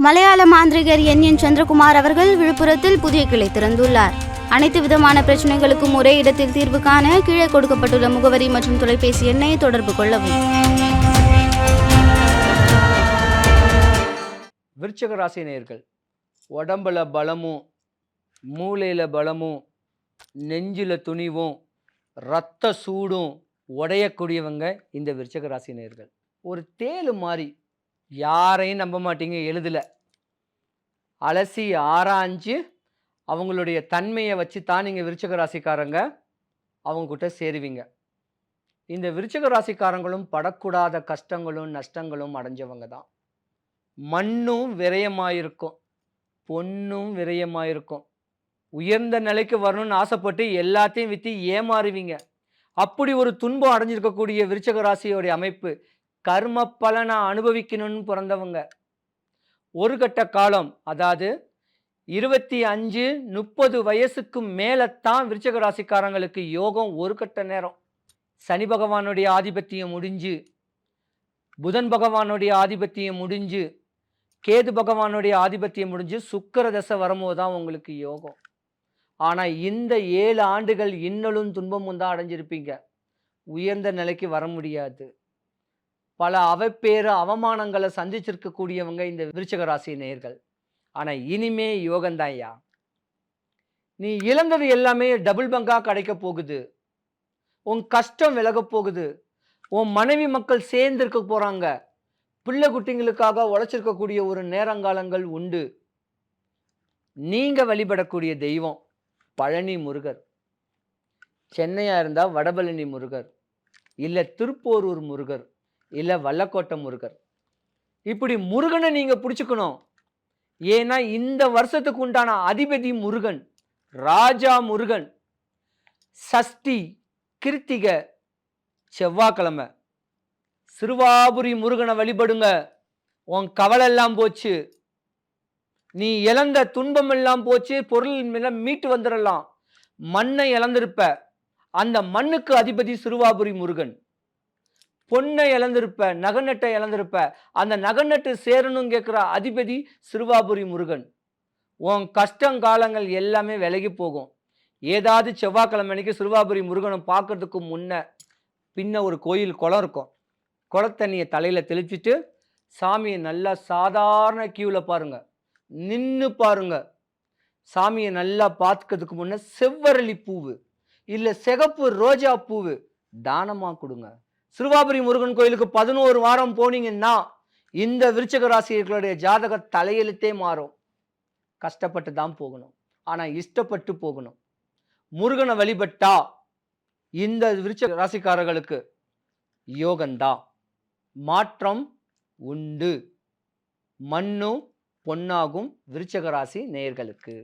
மலையாள மாந்திரிகர் என். என். சந்திரகுமார் அவர்கள் விழுப்புரத்தில் புதிய கிளை திறந்துள்ளார். அனைத்து விதமான பிரச்சனைகளுக்கும் ஒரே இடத்தில் தீர்வு காண கீழே கொடுக்கப்பட்டுள்ள முகவரி மற்றும் தொலைபேசி எண்ணை தொடர்பு கொள்ளவும். விருச்சக ராசி நேர்கள் உடம்புல பலமும் மூளையில் பலமும் நெஞ்சில் துணிவும் ரத்த சூடும் உடையக்கூடியவங்க இந்த விருச்சக ராசி நேர்கள் ஒரு தேளு மாதிரி யாரையும் நம்ப மாட்டீங்க எழுதலை. அலசி ஆராய்ஞ்சு அவங்களுடைய தன்மையை வச்சு தான் நீங்கள் விருச்சக ராசிக்காரங்க அவங்கக்கிட்ட சேருவீங்க. இந்த விருச்சக ராசிக்காரங்களும் படக்கூடாத கஷ்டங்களும் நஷ்டங்களும் அடைஞ்சவங்க தான். மண்ணும் விரயமாயிருக்கும். பொண்ணும் விரயமாயிருக்கும். உயர்ந்த நிலைக்கு வரணும்னு ஆசைப்பட்டு எல்லாத்தையும் விற்று ஏமாறுவீங்க. அப்படி ஒரு துன்பம் அடைஞ்சிருக்கக்கூடிய விருச்சக ராசியோடைய அமைப்பு கர்ம பலனை அனுபவிக்கணும்னு பிறந்தவங்க. ஒரு கட்ட காலம் அதாவது இருபத்தி அஞ்சு முப்பது வயசுக்கு தான் விருச்சக ராசிக்காரங்களுக்கு யோகம் ஒரு கட்ட நேரம். சனி பகவானுடைய ஆதிபத்தியம் முடிஞ்சு புதன் பகவானுடைய ஆதிபத்தியம் முடிஞ்சு கேது பகவானுடைய ஆதிபத்தியம் முடிஞ்சு சுக்கர தசை வரும்போது தான் உங்களுக்கு யோகம். ஆனால் இந்த ஏழு ஆண்டுகள் இன்னலும் துன்பமும் தான் அடைஞ்சிருப்பீங்க. உயர்ந்த நிலைக்கு வர முடியாது. பல அவப்பேறு அவமானங்களை சந்திச்சிருக்கக்கூடியவங்க இந்த விருச்சக ராசி நேர்கள் ஆனால் இனிமே யோகந்தாய்யா நீ இழந்தது எல்லாமே டபுள் பங்காக கிடைக்க போகுது. உன் கஷ்டம் விலக போகுது. உன் மனைவி மக்கள் சேர்ந்திருக்க போகிறாங்க பிள்ளை குட்டிங்களுக்காக உழைச்சிருக்கக்கூடிய ஒரு நேரங்காலங்கள் உண்டு. நீங்கள் வழிபடக்கூடிய தெய்வம் பழனி முருகர். சென்னையாக இருந்தால் வடபழனி முருகர். இல்லை திருப்போரூர் முருகர். இல்லை வல்லக்கோட்டை முருகர். இப்படி முருகனை நீங்கள் பிடிச்சிக்கணும். ஏன்னா இந்த வருஷத்துக்கு உண்டான அதிபதி முருகன் ராஜா முருகன் சஷ்டி கிருத்திக செவ்வாய்க்கிழமை. சிறுவாபுரி முருகனை வழிபடுங்க. உன் கவலை எல்லாம் போச்சு. நீ இழந்த துன்பம் எல்லாம் போச்சு பொருள் மீட்டு வந்துடலாம் மண்ணை இழந்திருப்ப. அந்த மண்ணுக்கு அதிபதி சிறுவாபுரி முருகன். பொண்ணை இழந்திருப்ப நகநட்டை இழந்திருப்ப அந்த நகநட்டு சேரணும் கேட்குற அதிபதி சிறுவாபுரி முருகன். உன் கஷ்டங்காலங்கள் எல்லாமே விலகி போகும். ஏதாவது செவ்வாய்க்கிழமைக்கு சிறுவாபுரி முருகனை பார்க்கறதுக்கு முன்ன பின்ன ஒரு கோயில் குளம் இருக்கும். குளத்தண்ணியை தலையில் தெளிச்சிட்டு சாமியை நல்லா சாதாரண கியூவில் பாருங்கள் நின்று பாருங்கள் சாமியை நல்லா பார்த்துக்கிறதுக்கு முன்னே செவ்வரளி பூவு இல்லை சிகப்பு ரோஜா பூவு தானமாக கொடுங்க. சிறுவாபுரி முருகன் கோயிலுக்கு பதினோரு வாரம் போனீங்கன்னா இந்த விருச்சக ராசிகளுடைய ஜாதக தலையெழுத்தே மாறும். கஷ்டப்பட்டு தான் போகணும். ஆனால் இஷ்டப்பட்டு போகணும். முருகனை வழிபட்டா இந்த விருச்ச ராசிக்காரர்களுக்கு யோகந்தான் மாற்றம் உண்டு. மண்ணும் பொன்னாகும் விருச்சக ராசி நேயர்களுக்கு.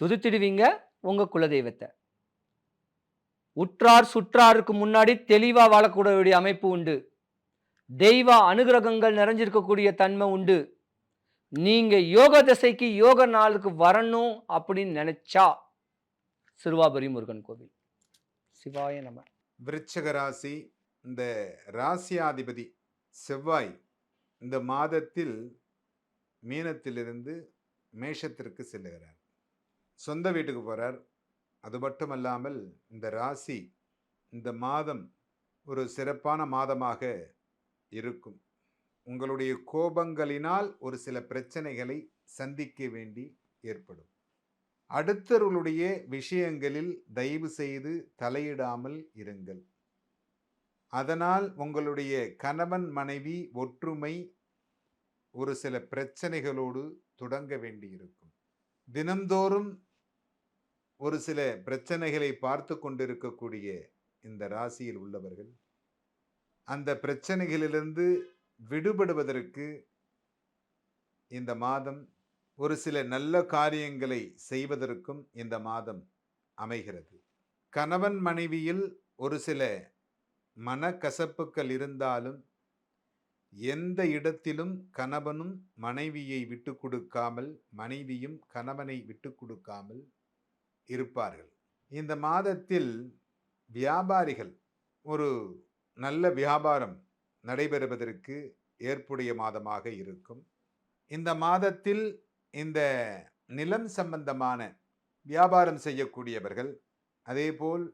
துதித்திடுவீங்க உங்கள் குலதெய்வத்தை. உற்றார் சுற்றாருக்கு முன்னாடி தெளிவாக வாழக்கூடிய அமைப்பு உண்டு. தெய்வ அனுகிரகங்கள் நிறைஞ்சிருக்கக்கூடிய தன்மை உண்டு. நீங்கள் யோக திசைக்கு யோக நாளுக்கு வரணும் அப்படின்னு நினச்சா சிறுவாபுரி முருகன் கோவில். சிவாய நம. விருச்சக ராசி இந்த ராசியாதிபதி செவ்வாய் இந்த மாதத்தில் மீனத்திலிருந்து மேஷத்திற்கு செல்லுகிறார். சொந்த வீட்டுக்கு போகிறார் அது மட்டுமல்லாமல் இந்த ராசி இந்த மாதம் ஒரு சிறப்பான மாதமாக இருக்கும். உங்களுடைய கோபங்களினால் ஒரு சில பிரச்சனைகளை சந்திக்க வேண்டி ஏற்படும். அடுத்தவர்களுடைய விஷயங்களில் தயவு செய்து தலையிடாமல் இருங்கள். அதனால் உங்களுடைய கணவன் மனைவி ஒற்றுமை ஒரு சில பிரச்சனைகளோடு தொடங்க வேண்டியிருக்கும். தினந்தோறும் ஒரு சில பிரச்சனைகளை பார்த்து கொண்டிருக்கக்கூடிய இந்த ராசியில் உள்ளவர்கள் அந்த பிரச்சனைகளிலிருந்து விடுபடுவதற்கு இந்த மாதம் ஒரு சில நல்ல காரியங்களை செய்வதற்கும் இந்த மாதம் அமைகிறது. கணவன் மனைவியில் ஒரு சில மனக்கசப்புகள் இருந்தாலும் எந்த இடத்திலும் கணவனும் மனைவியை விட்டு கொடுக்காமல் மனைவியும் கணவனை விட்டு கொடுக்காமல் இருப்பார்கள். இந்த மாதத்தில் வியாபாரிகள் ஒரு நல்ல வியாபாரம் நடைபெறுவதற்கு ஏற்புடைய மாதமாக இருக்கும். இந்த மாதத்தில் இந்த நிலம் சம்பந்தமான வியாபாரம் செய்யக்கூடியவர்கள் அதேபோல்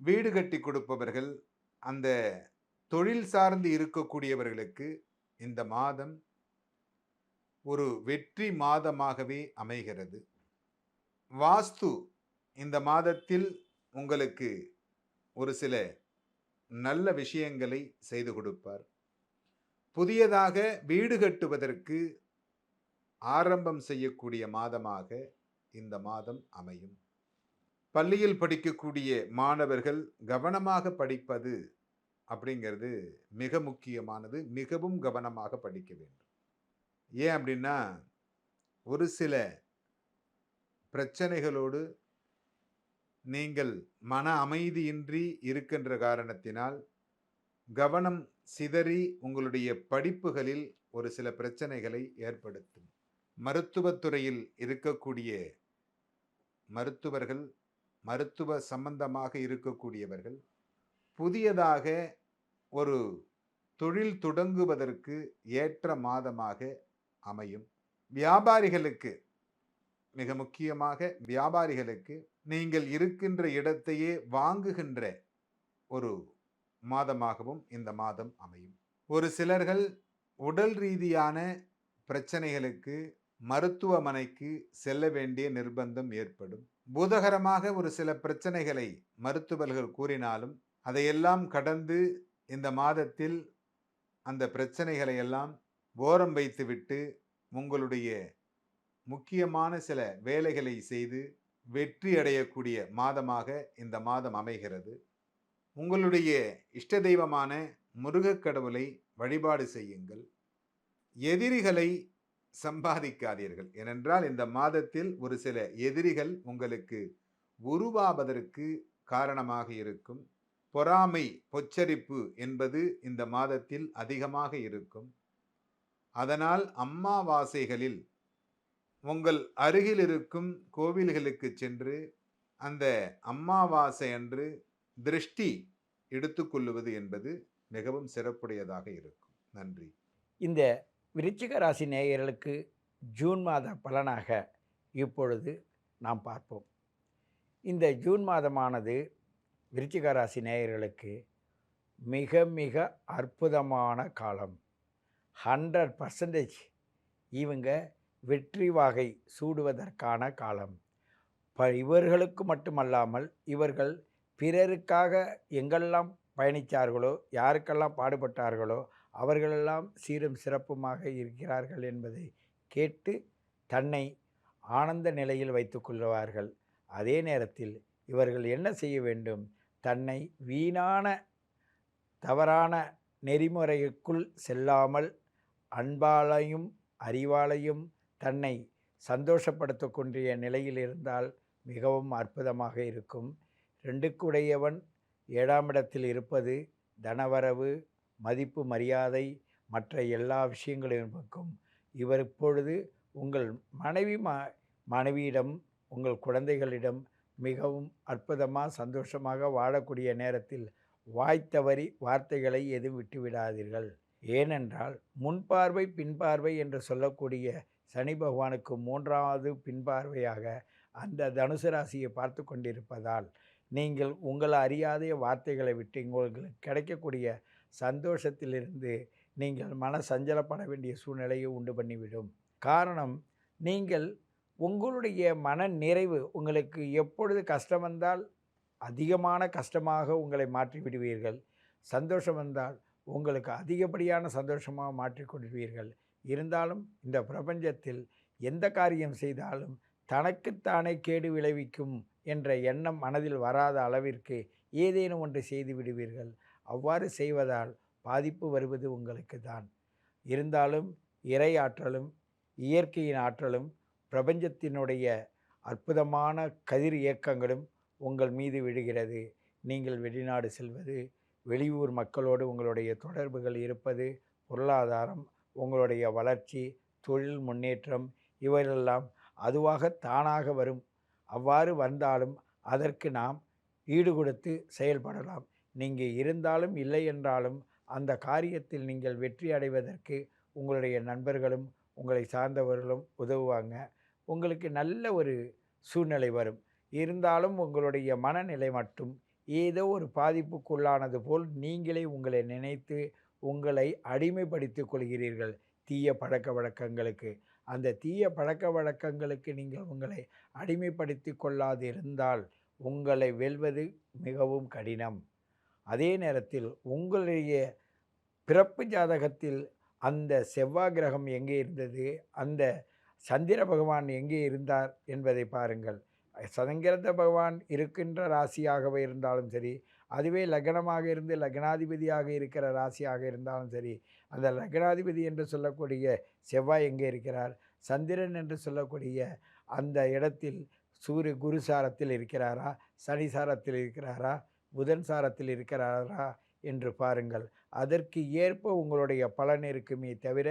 வீடு கட்டி கொடுப்பவர்கள் அந்த தொழில் சார்ந்து இருக்கக்கூடியவர்களுக்கு இந்த மாதம் ஒரு வெற்றி மாதமாகவே அமைகிறது. வாஸ்து இந்த மாதத்தில் உங்களுக்கு ஒரு சில நல்ல விஷயங்களை செய்து கொடுப்பார். புதியதாக வீடு கட்டுவதற்கு ஆரம்பம் செய்யக்கூடிய மாதமாக இந்த மாதம் அமையும். பள்ளியில் படிக்கக்கூடிய மாணவர்கள் கவனமாக படிப்பது அப்படிங்கிறது மிக முக்கியமானது. மிகவும் கவனமாக படிக்க வேண்டும். ஏன் அப்படின்னா ஒரு சில பிரச்சனைகளோடு நீங்கள் மன அமைதியின்றி இருக்கின்ற காரணத்தினால் கவனம் சிதறி உங்களுடைய படிப்புகளில் ஒரு சில பிரச்சனைகளை ஏற்படுத்தும். மருத்துவத்துறையில் இருக்கக்கூடிய மருத்துவர்கள் மருத்துவ சம்பந்தமாக இருக்கக்கூடியவர்கள் புதியதாக ஒரு தொழில் தொடங்குவதற்கு ஏற்ற மாதமாக அமையும். வியாபாரிகளுக்கு மிக முக்கியமாக வியாபாரிகளுக்கு நீங்கள் இருக்கின்ற இடத்தையே வாங்குகின்ற ஒரு மாதமாகவும் இந்த மாதம் அமையும். ஒரு சிலர்கள் உடல் ரீதியான பிரச்சனைகளுக்கு மருத்துவமனைக்கு செல்ல வேண்டிய நிர்பந்தம் ஏற்படும். பூதகரமாக ஒரு சில பிரச்சனைகளை மருத்துவர்கள் கூறினாலும் அதையெல்லாம் கடந்து இந்த மாதத்தில் அந்த பிரச்சனைகளை எல்லாம் ஓரம் வைத்துவிட்டு உங்களுடைய முக்கியமான சில வேலைகளை செய்து வெற்றி அடையக்கூடிய மாதமாக இந்த மாதம் அமைகிறது. உங்களுடைய இஷ்ட தெய்வமான முருகக் கடவுளை வழிபாடு செய்யுங்கள். எதிரிகளை சம்பாதிக்காதீர்கள். ஏனென்றால் இந்த மாதத்தில் ஒரு சில எதிரிகள் உங்களுக்கு உருவாவதற்கு காரணமாக இருக்கும். பொறாமை பொச்சரிப்பு என்பது இந்த மாதத்தில் அதிகமாக இருக்கும். அதனால் அம்மாவாசைகளில் உங்கள் அருகில் இருக்கும் கோவில்களுக்கு சென்று அந்த அம்மாவாசை அன்று திருஷ்டி எடுத்துக்கொள்ளுவது என்பது மிகவும் சிறப்புடையதாக இருக்கும். நன்றி. இந்த விருச்சிக ராசி நேயர்களுக்கு ஜூன் மாத பலனாக இப்பொழுது நாம் பார்ப்போம். இந்த ஜூன் மாதமானது விருச்சிக ராசி நேயர்களுக்கு மிக மிக அற்புதமான காலம். ஹண்ட்ரட் பர்சன்டேஜ் இவங்க வெற்றி வாகை சூடுவதற்கான காலம். ப இவர்களுக்கு மட்டுமல்லாமல் இவர்கள் பிறருக்காக எங்கெல்லாம் பயணித்தார்களோ யாருக்கெல்லாம் பாடுபட்டார்களோ அவர்களெல்லாம் சீரும் சிறப்புமாக இருக்கிறார்கள் என்பதை கேட்டு தன்னை ஆனந்த நிலையில் வைத்துக்கொள்வார்கள் அதே நேரத்தில் இவர்கள் என்ன செய்ய வேண்டும்? தன்னை வீணான தவறான நெறிமுறைக்குள் செல்லாமல் அன்பாலையும் அறிவாலையும் தன்னை சந்தோஷப்படுத்தக்கூடிய நிலையில் இருந்தால் மிகவும் அற்புதமாக இருக்கும். ரெண்டுக்குடையவன் ஏழாம் இடத்தில் இருப்பது தனவரவு மதிப்பு மரியாதை மற்ற எல்லா விஷயங்களுக்கும் இவர் இப்பொழுது உங்கள் மனைவி மா மனைவியிடம் உங்கள் குழந்தைகளிடம் மிகவும் அற்புதமாக சந்தோஷமாக வாழக்கூடிய நேரத்தில் வாய்த்தவறி வார்த்தைகளை எதுவும் விட்டுவிடாதீர்கள். ஏனென்றால் முன்பார்வை பின்பார்வை என்று சொல்லக்கூடிய சனி பகவானுக்கு மூன்றாவது பின்பார்வையாக அந்த தனுசு ராசியை பார்த்து கொண்டிருப்பதால் நீங்கள் உங்களை அறியாத வார்த்தைகளை விட்டு உங்களுக்கு கிடைக்கக்கூடிய சந்தோஷத்திலிருந்து நீங்கள் மன சஞ்சலப்பட வேண்டிய சூழ்நிலையை உண்டு பண்ணிவிடும். காரணம் நீங்கள் உங்களுடைய மன நிறைவு உங்களுக்கு எப்பொழுது கஷ்டம் வந்தால் அதிகமான கஷ்டமாக உங்களை மாற்றி விடுவீர்கள். சந்தோஷம் வந்தால் உங்களுக்கு அதிகப்படியான சந்தோஷமாக மாற்றிக்கொள்வீர்கள் இருந்தாலும் இந்த பிரபஞ்சத்தில் எந்த காரியம் செய்தாலும் தனக்குத்தானே கேடு விளைவிக்கும் என்ற எண்ணம் மனதில் வராத அளவிற்கு ஏதேனும் ஒன்று செய்து விடுவீர்கள். அவ்வாறு செய்வதால் பாதிப்பு வருவது உங்களுக்கு தான். இருந்தாலும் இறை ஆற்றலும் இயற்கையின் ஆற்றலும் பிரபஞ்சத்தினுடைய அற்புதமான கதிர் இயக்கங்களும் உங்கள் மீது விழுகிறது. நீங்கள் வெளிநாடு செல்வது வெளியூர் மக்களோடு உங்களுடைய தொடர்புகள் இருப்பது பொருளாதாரம் உங்களுடைய வளர்ச்சி தொழில் முன்னேற்றம் இவையெல்லாம் அதுவாக தானாக வரும். அவ்வாறு வந்தாலும் அதற்கு நாம் ஈடு கொடுத்து செயல்படலாம். நீங்கள் இருந்தாலும் இல்லை என்றாலும் அந்த காரியத்தில் நீங்கள் வெற்றி அடைவதற்கு உங்களுடைய நண்பர்களும் உங்களை சார்ந்தவர்களும் உதவுவாங்க. உங்களுக்கு நல்ல ஒரு சூழ்நிலை வரும். இருந்தாலும் உங்களுடைய மனநிலை மட்டும் ஏதோ ஒரு பாதிப்புக்குள்ளானது போல் நீங்களே உங்களை நினைத்து உங்களை அடிமைப்படுத்திக் கொள்கிறீர்கள். தீய பழக்க வழக்கங்களுக்கு. அந்த தீய பழக்க வழக்கங்களுக்கு நீங்கள் உங்களை அடிமைப்படுத்தி கொள்ளாதிருந்தால் உங்களை வெல்வது மிகவும் கடினம். அதே நேரத்தில் உங்களுடைய பிறப்பு ஜாதகத்தில் அந்த செவ்வாய் கிரகம் எங்கே இருந்தது? அந்த சந்திர பகவான் எங்கே இருந்தார் என்பதை பாருங்கள். சந்திர பகவான் இருக்கின்ற ராசியாகவே இருந்தாலும் சரி அதுவே லக்னமாக இருந்து லக்னாதிபதியாக இருக்கிற ராசியாக இருந்தாலும் சரி அந்த லக்னாதிபதி என்று சொல்லக்கூடிய செவ்வாய் எங்கே இருக்கிறார்? சந்திரன் என்று சொல்லக்கூடிய அந்த இடத்தில் சூரிய குரு சாரத்தில் இருக்கிறாரா? சனி சாரத்தில் இருக்கிறாரா? புதன் சாரத்தில் இருக்கிறாரா? என்று பாருங்கள். அதற்கு ஏற்ப உங்களுடைய பலன் இருக்குமே தவிர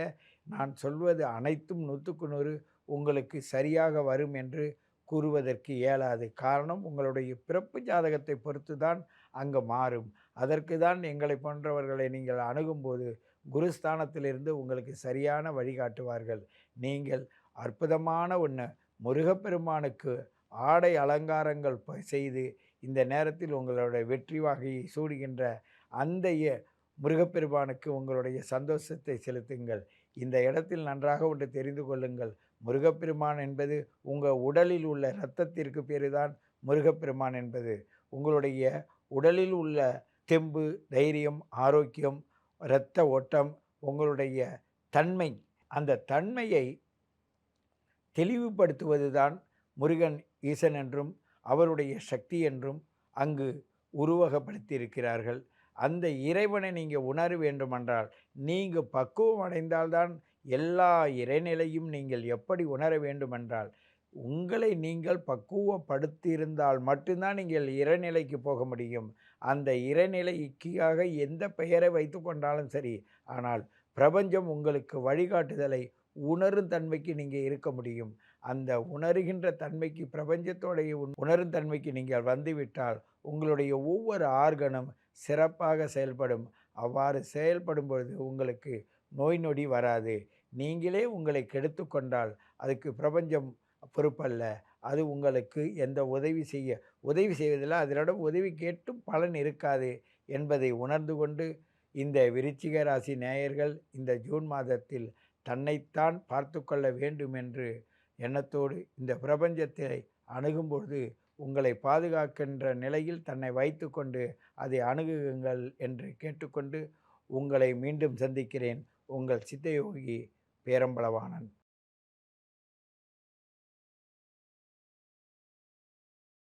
நான் சொல்வது அனைத்தும் நூற்றுக்கு நூறு உங்களுக்கு சரியாக வரும் என்று கூறுவதற்கு இயலாது. காரணம் உங்களுடைய பிறப்பு ஜாதகத்தை பொறுத்து தான் அங்கே மாறும். அதற்கு தான் எங்களை போன்றவர்களை நீங்கள் அணுகும்போது குருஸ்தானத்திலிருந்து உங்களுக்கு சரியான வழிகாட்டுவார்கள். நீங்கள் அற்புதமான ஒன்று முருகப்பெருமானுக்கு ஆடை அலங்காரங்கள் செய்து இந்த நேரத்தில் உங்களுடைய வெற்றி வாகையை சூடுகின்ற அந்த முருகப்பெருமானுக்கு உங்களுடைய சந்தோஷத்தை செலுத்துங்கள். இந்த இடத்தில் நன்றாக ஒன்று தெரிந்து கொள்ளுங்கள். முருகப்பெருமான் என்பது உங்கள் உடலில் உள்ள இரத்தத்திற்கு பேர் தான் முருகப்பெருமான் என்பது. உங்களுடைய உடலில் உள்ள தெம்பு தைரியம் ஆரோக்கியம் இரத்த ஓட்டம் உங்களுடைய தன்மை அந்த தன்மையை தெளிவுபடுத்துவது தான் முருகன் ஈசன் என்றும் அவருடைய சக்தி என்றும் அங்கு உருவகப்படுத்தியிருக்கிறார்கள். அந்த இறைவனை நீங்கள் உணர வேண்டுமென்றால் நீங்கள் பக்குவம் அடைந்தால்தான் எல்லா இறைநிலையும் நீங்கள் எப்படி உணர வேண்டுமென்றால் உங்களை நீங்கள் பக்குவப்படுத்தியிருந்தால் மட்டும்தான் நீங்கள் இறைநிலைக்கு போக முடியும். அந்த இறைநிலைக்காக எந்த பெயரை வைத்து கொண்டாலும் சரி ஆனால் பிரபஞ்சம் உங்களுக்கு வழிகாட்டுதலை உணரும் தன்மைக்கு நீங்கள் இருக்க முடியும். அந்த உணர்கின்ற தன்மைக்கு பிரபஞ்சத்தோடைய உணரும் தன்மைக்கு நீங்கள் வந்துவிட்டால் உங்களுடைய ஒவ்வொரு ஆர்கனும் சிறப்பாக செயல்படும். அவ்வாறு செயல்படும் பொழுது உங்களுக்கு நோய் நொடி வராது. நீங்களே உங்களை கெடுத்து கொண்டால் அதுக்கு பிரபஞ்சம் பொறுப்பல்ல. அது உங்களுக்கு எந்த உதவி செய்ய உதவி செய்வதில் அதனோட உதவி கேட்டும் பலன் இருக்காது என்பதை உணர்ந்து கொண்டு இந்த விருச்சிக ராசி நேயர்கள் இந்த ஜூன் மாதத்தில் தன்னைத்தான் பார்த்து கொள்ள வேண்டும் என்று எண்ணத்தோடு இந்த பிரபஞ்சத்தை அணுகும்பொழுது உங்களை பாதுகாக்கின்ற நிலையில் தன்னை வைத்துக்கொண்டு அதை அணுகுங்கள் என்று கேட்டுக்கொண்டு உங்களை மீண்டும் சந்திக்கிறேன். உங்கள் சித்தயோகி பேரம்பளவாணன்